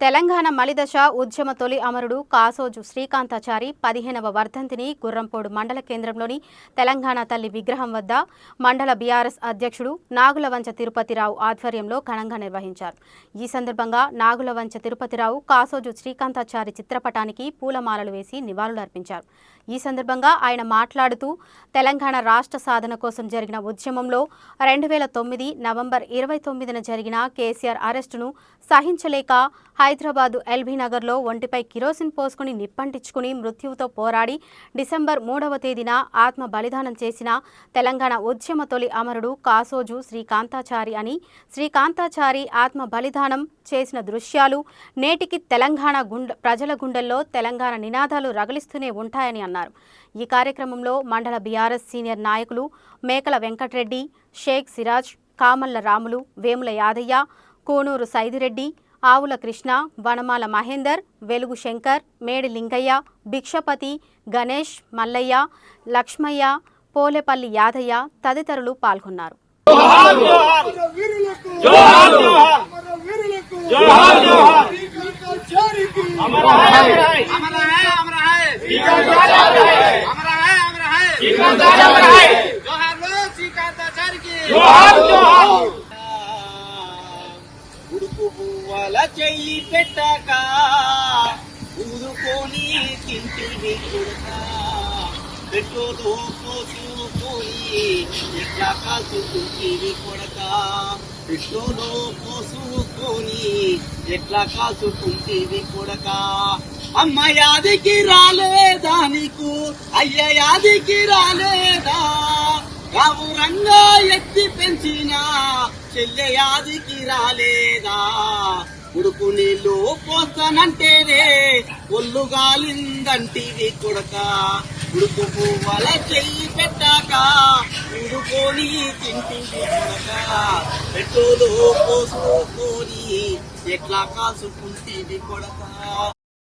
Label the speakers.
Speaker 1: తెలంగాణ మలిదశ ఉద్యమ తొలి అమరుడు కాసోజు శ్రీకాంతాచారి పదిహేనవ వర్ధంతిని గుర్రంపోడు మండల కేంద్రంలోని తెలంగాణ తల్లి విగ్రహం వద్ద మండల బీఆర్ఎస్ అధ్యక్షుడు నాగులవంచ తిరుపతిరావు ఆధ్వర్యంలో ఘనంగా నిర్వహించారు. ఈ సందర్భంగా నాగులవంచ తిరుపతిరావు కాసోజు శ్రీకాంతాచారి చిత్రపటానికి పూలమాలలు వేసి నివాళులర్పించారు ఈ సందర్భంగా ఆయన మాట్లాడుతూ తెలంగాణ రాష్ట్ర సాధన కోసం జరిగిన ఉద్యమంలో రెండు వేల తొమ్మిది నవంబర్ ఇరవై తొమ్మిదిన జరిగిన కేసీఆర్ అరెస్టును సహించలేక హైదరాబాదు ఎల్బీ నగర్లో ఒంటిపై కిరోసిన్ పోసుకుని నిప్పంటించుకుని మృత్యువుతో పోరాడి డిసెంబర్ మూడవ తేదీన ఆత్మ బలిదానం చేసిన తెలంగాణ ఉద్యమ తొలి అమరుడు కాసోజు శ్రీకాంతాచారి అని శ్రీకాంతాచారి ఆత్మ బలిదానం చేసిన దృశ్యాలు నేటికి తెలంగాణ గుండె ప్రజల గుండెల్లో తెలంగాణ నినాదాలు రగిలిస్తూనే ఉంటాయని అన్నారు. ఈ కార్యక్రమంలో మండల బీఆర్ఎస్ సీనియర్ నాయకులు మేకల వెంకటరెడ్డి షేక్ సిరాజ్ కామల్ల రాములు వేముల యాదయ్య కోనూరు సైదిరెడ్డి ఆవుల కృష్ణ వనమాల మహేందర్ వెలుగు శంకర్ మేడి లింగయ్య భిక్షపతి గణేష్ మల్లయ్య లక్ష్మయ్య పోలేపల్లి యాదయ్య తదితరులు పాల్గొన్నారు
Speaker 2: మన
Speaker 3: ఊరుకొని తింటివి కొడక పెట్టుదో పోసుకొని ఎట్లా కాల్చుకుంటివి కొడక పెట్టులో పోసుకొని ఎట్లా కాల్చుకుంటివి కొడక అమ్మ యాదికి రాలేదా నీకు? అయ్య యాదికి రాలేదా? గౌరంగా ఎత్తి చెల్ల్య యాదికి రాలేదా? ఉడుకు నీళ్ళు పోస్తానంటేనే ఒళ్ళు గాలిందంటివి కొడక. ఉడుకు పువ్వల చెయ్యి పెట్టాక ఉడుకొని తింటివి కొడక. పెట్టులో పోసుకోని ఎట్లా కాసుకుంటేవి కొడక.